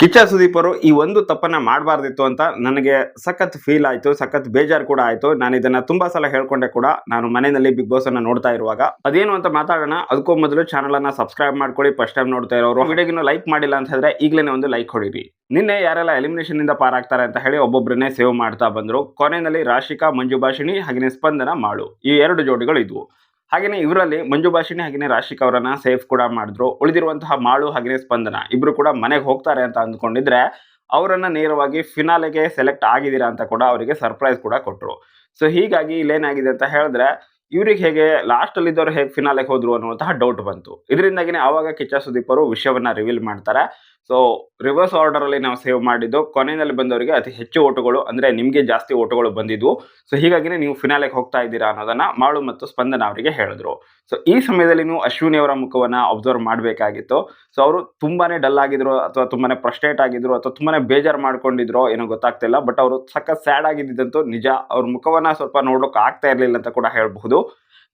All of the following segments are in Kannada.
ಕಿಚ್ಚ ಸುದೀಪ್ ಅವರು ಈ ಒಂದು ತಪ್ಪನ್ನ ಮಾಡಬಾರ್ದಿತ್ತು ಅಂತ ನನಗೆ ಸಖತ್ ಫೀಲ್ ಆಯ್ತು, ಸಖತ್ ಬೇಜಾರು ಕೂಡ ಆಯ್ತು. ನಾನು ಇದನ್ನ ತುಂಬಾ ಸಲ ಹೇಳ್ಕೊಂಡೆ ಕೂಡ. ನಾನು ಮನೆಯಲ್ಲಿ ಬಿಗ್ ಬಾಸ್ ಅನ್ನ ನೋಡ್ತಾ ಇರುವಾಗ. ಅದೇನು ಅಂತ ಮಾತಾಡೋಣ. ಅದಕ್ಕೂ ಮೊದಲು ಚಾನಲ್ ಅನ್ನ ಸಬ್ಸ್ಕ್ರೈಬ್ ಮಾಡ್ಕೊಳ್ಳಿ. ಫಸ್ಟ್ ಟೈಮ್ ನೋಡ್ತಾ ಇರೋರು ವಿಡಿಯೋಗಿನ ಲೈಕ್ ಮಾಡಿಲ್ಲ ಅಂತ ಹೇಳಿದ್ರೆ ಈಗಲೇ ಒಂದು ಲೈಕ್ ಹೊಡಿರಿ ನಿನ್ನೆ ಯಾರೆಲ್ಲ ಎಲಿಮಿನೇಷನ್ ಇಂದ ಪಾರಾಗ್ತಾರೆ ಅಂತ ಹೇಳಿ ಒಬ್ಬೊಬ್ಬರನ್ನೇ ಸೇವ್ ಮಾಡ್ತಾ ಬಂದ್ರು. ಕೊನೆಯಲ್ಲಿ ರಾಶಿಕಾ, ಮಂಜು ಭಾಷಿಣಿ ಹಾಗೆಯೇ ಸ್ಪಂದನ ಮಾಡು ಈ ಎರಡು ಜೋಡಿಗಳು ಇದ್ವು. ಹಾಗೆಯೇ ಇವರಲ್ಲಿ ಮಂಜು ಭಾಷಿಣಿ ಹಾಗೆಯೇ ರಾಶಿಕ್ ಅವರನ್ನ ಸೇಫ್ ಕೂಡ ಮಾಡಿದ್ರು. ಉಳಿದಿರುವಂತಹ ಮಾಳು ಹಾಗೆಯೇ ಸ್ಪಂದನ. ಇಬ್ರು ಕೂಡ ಮನೆಗೆ ಹೋಗ್ತಾರೆ ಅಂತ ಅಂದ್ಕೊಂಡಿದ್ರೆ ಅವರನ್ನ ನೇರವಾಗಿ ಫಿನಾಲೆಗೆ ಸೆಲೆಕ್ಟ್ ಆಗಿದ್ದೀರಾ ಅಂತ ಕೂಡ ಅವರಿಗೆ ಸರ್ಪ್ರೈಸ್ ಕೂಡ ಕೊಟ್ಟರು ಸೊ ಹೀಗಾಗಿ ಇಲ್ಲೇನಾಗಿದೆ ಅಂತ ಹೇಳಿದ್ರೆ ಇವ್ರಿಗೆ ಹೇಗೆ ಲಾಸ್ಟ್ ಅಲ್ಲಿ ಇದ್ದವ್ರು ಹೇಗೆ ಫಿನಾಲೆಗೆ ಹೋದ್ರು ಅನ್ನುವಂತಹ ಡೌಟ್ ಬಂತು. ಇದರಿಂದಾಗಿನೇ ಆವಾಗ ಕಿಚ್ಚ ಸುದೀಪ್ ಅವರು ವಿಷಯವನ್ನ ರಿವೀಲ್ ಮಾಡ್ತಾರೆ. ಸೊ ರಿವರ್ಸ್ ಆರ್ಡರ್ ಅಲ್ಲಿ ನಾವು ಸೇವ್ ಮಾಡಿದ್ದು, ಕೊನೆಯಲ್ಲಿ ಬಂದವರಿಗೆ ಅತಿ ಹೆಚ್ಚು ಓಟುಗಳು, ಅಂದ್ರೆ ನಿಮಗೆ ಜಾಸ್ತಿ ಓಟುಗಳು ಬಂದಿದ್ವು. ಸೊ ಹೀಗಾಗಿನೇ ನೀವು ಫಿನಾಲೆಗೆ ಹೋಗ್ತಾ ಇದ್ದೀರಾ ಅನ್ನೋದನ್ನ ಮಾಳು ಮತ್ತು ಸ್ಪಂದನ ಅವರಿಗೆ ಹೇಳಿದ್ರು. ಸೊ ಈ ಸಮಯದಲ್ಲಿ ನೀವು ಅಶ್ವಿನಿ ಅವರ ಮುಖವನ್ನ ಅಬ್ಸರ್ವ್ ಮಾಡಬೇಕಾಗಿತ್ತು. ಸೊ ಅವರು ತುಂಬಾನೇ ಡಲ್ ಆಗಿದ್ರು, ಅಥವಾ ತುಂಬಾನೇ ಫ್ರಸ್ಟ್ರೇಟ್ ಆಗಿದ್ರು, ಅಥವಾ ತುಂಬಾನೇ ಬೇಜಾರು ಮಾಡ್ಕೊಂಡಿದ್ರು ಏನೋ ಗೊತ್ತಾಗ್ತಿಲ್ಲ ಬಟ್ ಅವರು ಸಖತ್ ಸ್ಯಾಡ್ ಆಗಿದ್ದಂತೂ ನಿಜ, ಅವ್ರ ಮುಖವನ್ನ ಸ್ವಲ್ಪ ನೋಡೋಕೆ ಆಗ್ತಾ ಇರಲಿಲ್ಲ ಅಂತ ಕೂಡ ಹೇಳಬಹುದು.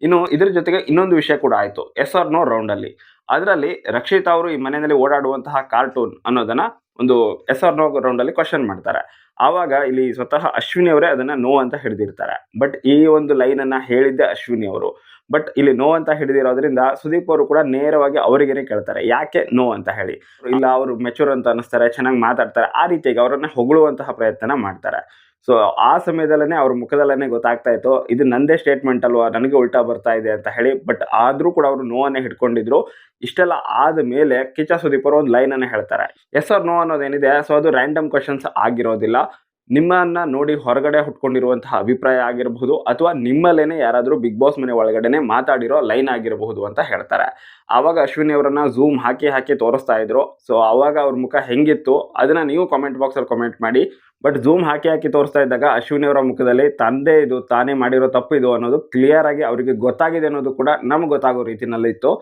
ಇನ್ನು ಇದ್ರ ಜೊತೆಗೆ ಇನ್ನೊಂದು ವಿಷಯ ಕೂಡ ಆಯಿತು. ಎಸ್ ಆರ್ ನೋ ರೌಂಡಲ್ಲಿ ಅದರಲ್ಲಿ ರಕ್ಷಿತಾ ಅವರು ಈ ಮನೆಯಲ್ಲಿ ಓಡಾಡುವಂತಹ ಕಾರ್ಟೂನ್ ಅನ್ನೋದನ್ನ ಒಂದು ಎಸ್ ಆರ್ ನೋ ರೌಂಡಲ್ಲಿ ಕ್ವಶನ್ ಮಾಡ್ತಾರೆ. ಆವಾಗ ಇಲ್ಲಿ ಸ್ವತಃ ಅಶ್ವಿನಿ ಅವರೇ ಅದನ್ನ ನೋ ಅಂತ ಹಿಡಿದಿರ್ತಾರೆ. ಬಟ್ ಈ ಒಂದು ಲೈನ್ ಅನ್ನ ಹೇಳಿದ್ದೆ ಅಶ್ವಿನಿ ಅವರು. ಬಟ್ ಇಲ್ಲಿ ನೋ ಅಂತ ಹಿಡಿದಿರೋದ್ರಿಂದ ಸುದೀಪ್ ಅವರು ಕೂಡ ನೇರವಾಗಿ ಅವರಿಗೇನೆ ಕೇಳ್ತಾರೆ. ಯಾಕೆ ನೋ ಅಂತ ಹೇಳಿ. ಇಲ್ಲ, ಅವರು ಮೆಚೂರ್ ಅಂತ ಅನಿಸ್ತಾರೆ ಚೆನ್ನಾಗಿ ಮಾತಾಡ್ತಾರೆ. ಆ ರೀತಿಯಾಗಿ ಅವರನ್ನು ಹೊಗಳುವಂತಹ ಪ್ರಯತ್ನ ಮಾಡ್ತಾರೆ. ಸೊ ಆ ಸಮಯದಲ್ಲೇ ಅವ್ರ ಮುಖದಲ್ಲೇ ಗೊತ್ತಾಗ್ತಾ ಇತ್ತು. ಇದು ನಂದೇ ಸ್ಟೇಟ್ಮೆಂಟ್ ಅಲ್ವಾ? ನನಗೆ ಉಲ್ಟಾ ಬರ್ತಾ ಇದೆ ಅಂತ ಹೇಳಿ ಬಟ್ ಆದ್ರೂ ಕೂಡ ಅವರು ನೋವನ್ನೇ ಹಿಡ್ಕೊಂಡಿದ್ರು. ಇಷ್ಟೆಲ್ಲ ಆದ ಮೇಲೆ ಕಿಚ್ಚ ಸುದೀಪ್ ಅವರು ಒಂದು ಲೈನ್ ಅನ್ನ ಹೇಳ್ತಾರೆ. ಎಸ್ ಆರ್ ನೋ ಅನ್ನೋದೇನಿದೆ? ಸೊ ಅದು ರ್ಯಾಂಡಮ್ ಕ್ವಶನ್ಸ್ ಆಗಿರೋದಿಲ್ಲ. ನಿಮ್ಮನ್ನ ನೋಡಿ ಹೊರಗಡೆ ಹುಟ್ಕೊಂಡಿರುವಂತಹ ಅಭಿಪ್ರಾಯ ಆಗಿರಬಹುದು ಅಥವಾ ನಿಮ್ಮಲ್ಲೇನೆ ಯಾರಾದರೂ ಬಿಗ್ ಬಾಸ್ ಮನೆ ಒಳಗಡೆನೆ ಮಾತಾಡಿರೋ ಲೈನ್ ಆಗಿರಬಹುದು ಅಂತ ಹೇಳ್ತಾರೆ. ಆವಾಗ ಅಶ್ವಿನಿ ಅವರನ್ನ ಝೂಮ್ ಹಾಕಿ ಹಾಕಿ ತೋರಿಸ್ತಾ ಇದ್ರು. ಸೊ ಆವಾಗ ಅವ್ರ ಮುಖ ಹೆಂಗಿತ್ತು ಅದನ್ನ ನೀವು ಕಾಮೆಂಟ್ ಬಾಕ್ಸಲ್ಲಿ ಕಾಮೆಂಟ್ ಮಾಡಿ. ಬಟ್ ಝೂಮ್ ಹಾಕಿ ಹಾಕಿ ತೋರಿಸ್ತಾ ಇದ್ದಾಗ ಅಶ್ವಿನಿ ಅವರ ಮುಖದಲ್ಲಿ ತಂದೆ ಇದು, ತಾನೇ ಮಾಡಿರೋ ತಪ್ಪು ಇದು ಅನ್ನೋದು ಕ್ಲಿಯರ್ ಆಗಿ ಅವರಿಗೆ ಗೊತ್ತಾಗಿದೆ ಅನ್ನೋದು ಕೂಡ ನಮ್ಗೆ ಗೊತ್ತಾಗೋ ರೀತಿನಲ್ಲಿತ್ತು.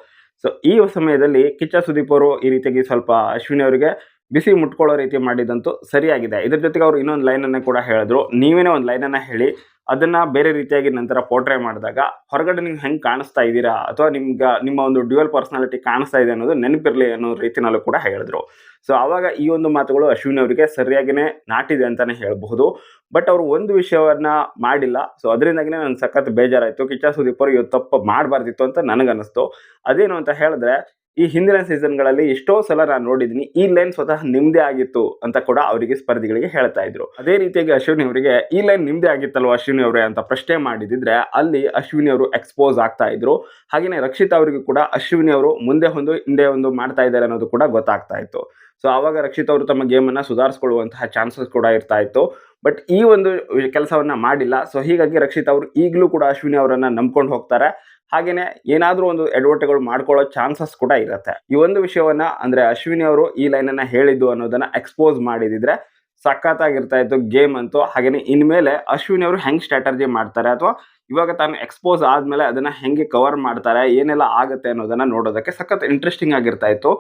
ಸೊ ಈ ಸಮಯದಲ್ಲಿ ಕಿಚ್ಚ ಸುದೀಪ್ ಅವರು ಈ ರೀತಿಯಾಗಿ ಸ್ವಲ್ಪ ಅಶ್ವಿನಿ ಅವರಿಗೆ ಬಿಸಿ ಮುಟ್ಕೊಳ್ಳೋ ರೀತಿ ಮಾಡಿದಂತೂ ಸರಿಯಾಗಿದೆ. ಇದ್ರ ಜೊತೆಗೆ ಅವರು ಇನ್ನೊಂದು ಲೈನನ್ನು ಕೂಡ ಹೇಳಿದ್ರು. ನೀವೇನೇ ಒಂದು ಲೈನನ್ನು ಹೇಳಿ, ಅದನ್ನು ಬೇರೆ ರೀತಿಯಾಗಿ ನಂತರ ಪೋರ್ಟ್ರೇ ಮಾಡಿದಾಗ ಹೊರಗಡೆ ನೀವು ಹೆಂಗೆ ಕಾಣಿಸ್ತಾ ಇದ್ದೀರಾ? ಅಥವಾ ನಿಮ್ಗೆ, ನಿಮ್ಮ ಒಂದು ಡ್ಯುಯಲ್ ಪರ್ಸನಾಲಿಟಿ ಕಾಣಿಸ್ತಾ ಇದೆ ಅನ್ನೋದು ನೆನಪಿರಲಿ ಅನ್ನೋ ರೀತಿನಲ್ಲೂ ಕೂಡ ಹೇಳಿದ್ರು. ಸೊ ಆವಾಗ ಈ ಒಂದು ಮಾತುಗಳು ಅಶ್ವಿನಿ ಅವರಿಗೆ ಸರಿಯಾಗಿನೇ ನಾಟಿದೆ ಅಂತಲೇ ಹೇಳಬಹುದು. ಬಟ್ ಅವರು ಒಂದು ವಿಷಯವನ್ನ ಮಾಡಿಲ್ಲ. ಸೊ ಅದರಿಂದಾಗಿನೇ ನನ್ನ ಸಖತ್ ಬೇಜಾರಾಯಿತು. ಕಿಚ್ಚ ಸುದೀಪ್ ಅವರು ಇವತ್ತು ತಪ್ಪು ಮಾಡಬಾರ್ದಿತ್ತು ಅಂತ ನನಗನ್ನಿಸ್ತು. ಅದೇನು ಅಂತ ಹೇಳಿದ್ರೆ ಈ ಹಿಂದಿನ ಸೀಸನ್ಗಳಲ್ಲಿ ಎಷ್ಟೋ ಸಲ ನಾನು ನೋಡಿದ್ದೀನಿ, ಈ ಲೈನ್ ಸ್ವತಃ ನಿಮ್ದೇ ಆಗಿತ್ತು ಅಂತ ಕೂಡ ಅವರಿಗೆ ಸ್ಪರ್ಧಿಗಳಿಗೆ ಹೇಳ್ತಾ ಇದ್ರು. ಅದೇ ರೀತಿಯಾಗಿ ಅಶ್ವಿನಿ ಅವರಿಗೆ, ಈ ಲೈನ್ ನಿಮ್ದೇ ಆಗಿತ್ತಲ್ವ ಅಶ್ವಿನಿ ಅವರೇ ಅಂತ ಪ್ರಶ್ನೆ ಮಾಡಿದಿದ್ರೆ, ಅಲ್ಲಿ ಅಶ್ವಿನಿ ಅವರು ಎಕ್ಸ್ಪೋಸ್ ಆಗ್ತಾ ಇದ್ರು. ಹಾಗೆಯೇ ರಕ್ಷಿತಾ ಅವರಿಗೂ ಕೂಡ ಅಶ್ವಿನಿ ಅವರು ಮುಂದೆ ಒಂದು, ಹಿಂದೆ ಒಂದು ಮಾಡ್ತಾ ಇದ್ದಾರೆ ಅನ್ನೋದು ಕೂಡ ಗೊತ್ತಾಗ್ತಾ ಇತ್ತು. ಸೊ ಆವಾಗ ರಕ್ಷಿತ್ ಅವರು ತಮ್ಮ ಗೇಮನ್ನು ಸುಧಾರಿಸ್ಕೊಳ್ಳುವಂತಹ ಚಾನ್ಸಸ್ ಕೂಡ ಇರ್ತಾ ಇತ್ತು. ಬಟ್ ಈ ಒಂದು ಕೆಲಸವನ್ನ ಮಾಡಿಲ್ಲ. ಸೊ ಹೀಗಾಗಿ ರಕ್ಷಿತ್ ಅವರು ಈಗಲೂ ಕೂಡ ಅಶ್ವಿನಿ ಅವರನ್ನ ನಂಬ್ಕೊಂಡು ಹೋಗ್ತಾರೆ. ಹಾಗೆಯೇ ಏನಾದರೂ ಒಂದು ಎಡವಟ್ಟೆಗಳು ಮಾಡ್ಕೊಳ್ಳೋ ಚಾನ್ಸಸ್ ಕೂಡ ಇರುತ್ತೆ. ಈ ಒಂದು ವಿಷಯವನ್ನ ಅಂದ್ರೆ ಅಶ್ವಿನಿ ಅವರು ಈ ಲೈನನ್ನು ಹೇಳಿದ್ದು ಅನ್ನೋದನ್ನ ಎಕ್ಸ್ಪೋಸ್ ಮಾಡಿದಿದ್ರೆ ಸಖತ್ತಾಗಿರ್ತಾ ಇತ್ತು ಗೇಮ್ ಅಂತೂ. ಹಾಗೇನೆ ಇನ್ಮೇಲೆ ಅಶ್ವಿನಿ ಅವರು ಹೆಂಗೆ ಸ್ಟ್ರಾಟಜಿ ಮಾಡ್ತಾರೆ ಅಥವಾ ಇವಾಗ ತಾನು ಎಕ್ಸ್ಪೋಸ್ ಆದ್ಮೇಲೆ ಅದನ್ನ ಹೆಂಗೆ ಕವರ್ ಮಾಡ್ತಾರೆ, ಏನೆಲ್ಲ ಆಗುತ್ತೆ ಅನ್ನೋದನ್ನ ನೋಡೋದಕ್ಕೆ ಸಖತ್ ಇಂಟ್ರೆಸ್ಟಿಂಗ್ ಆಗಿರ್ತಾ ಇತ್ತು.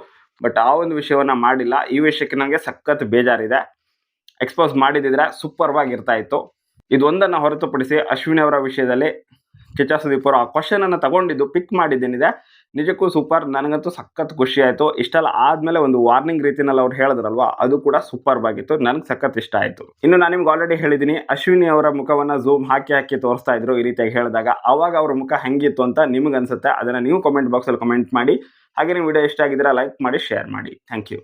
ಬಟ್ ಆ ಒಂದು ವಿಷಯವನ್ನ ಮಾಡಿಲ್ಲ. ಈ ವಿಷಯಕ್ಕೆ ನನಗೆ ಸಖತ್ ಬೇಜಾರಿದೆ. ಎಕ್ಸ್ಪೋಸ್ ಮಾಡಿದಿದ್ರೆ ಸೂಪರ್ವಾಗಿ ಇರ್ತಾ ಇತ್ತು. ಇದೊಂದನ್ನು ಹೊರತುಪಡಿಸಿ ಅಶ್ವಿನಿ ಅವರ ವಿಷಯದಲ್ಲಿ ಕಿಚ್ಚ ಸುದೀಪ್ ಅವರು ಆ ಕ್ವಶನ್ ಅನ್ನು ತಗೊಂಡಿದ್ದು ಪಿಕ್ ಮಾಡಿದ್ದೇನಿದೆ. ನಿಜಕ್ಕೂ ಸೂಪರ್ ನನಗಂತೂ ಸಖತ್ ಖುಷಿ ಆಯಿತು. ಇಷ್ಟೆಲ್ಲ ಆದಮೇಲೆ ಒಂದು ವಾರ್ನಿಂಗ್ ರೀತಿನಲ್ಲಿ ಅವ್ರು ಹೇಳಿದ್ರಲ್ವಾ, ಅದು ಕೂಡ ಸೂಪರ್ ಆಗಿತ್ತು ನನಗೆ ಸಖತ್ ಇಷ್ಟ ಆಯಿತು. ಇನ್ನು ನಾನು ನಿಮ್ಗೆ ಆಲ್ರೆಡಿ ಹೇಳಿದ್ದೀನಿ ಅಶ್ವಿನಿ ಅವರ ಮುಖವನ್ನು ಝೂಮ್ ಹಾಕಿ ಹಾಕಿ ತೋರಿಸ್ತಾ ಇದ್ರು ಈ ರೀತಿಯಾಗಿ ಹೇಳಿದಾಗ. ಅವಾಗ ಅವ್ರ ಮುಖ ಹೆಂಗಿತ್ತು ಅಂತ ನಿಮ್ಗೆ ಅನ್ಸುತ್ತೆ. ಅದನ್ನು ನೀವು ಕಮೆಂಟ್ ಬಾಕ್ಸಲ್ಲಿ ಕಮೆಂಟ್ ಮಾಡಿ. ಹಾಗೆ ನೀವು ವಿಡಿಯೋ ಇಷ್ಟ ಆಗಿದ್ರೆ ಲೈಕ್ ಮಾಡಿ ಶೇರ್ ಮಾಡಿ. Thank you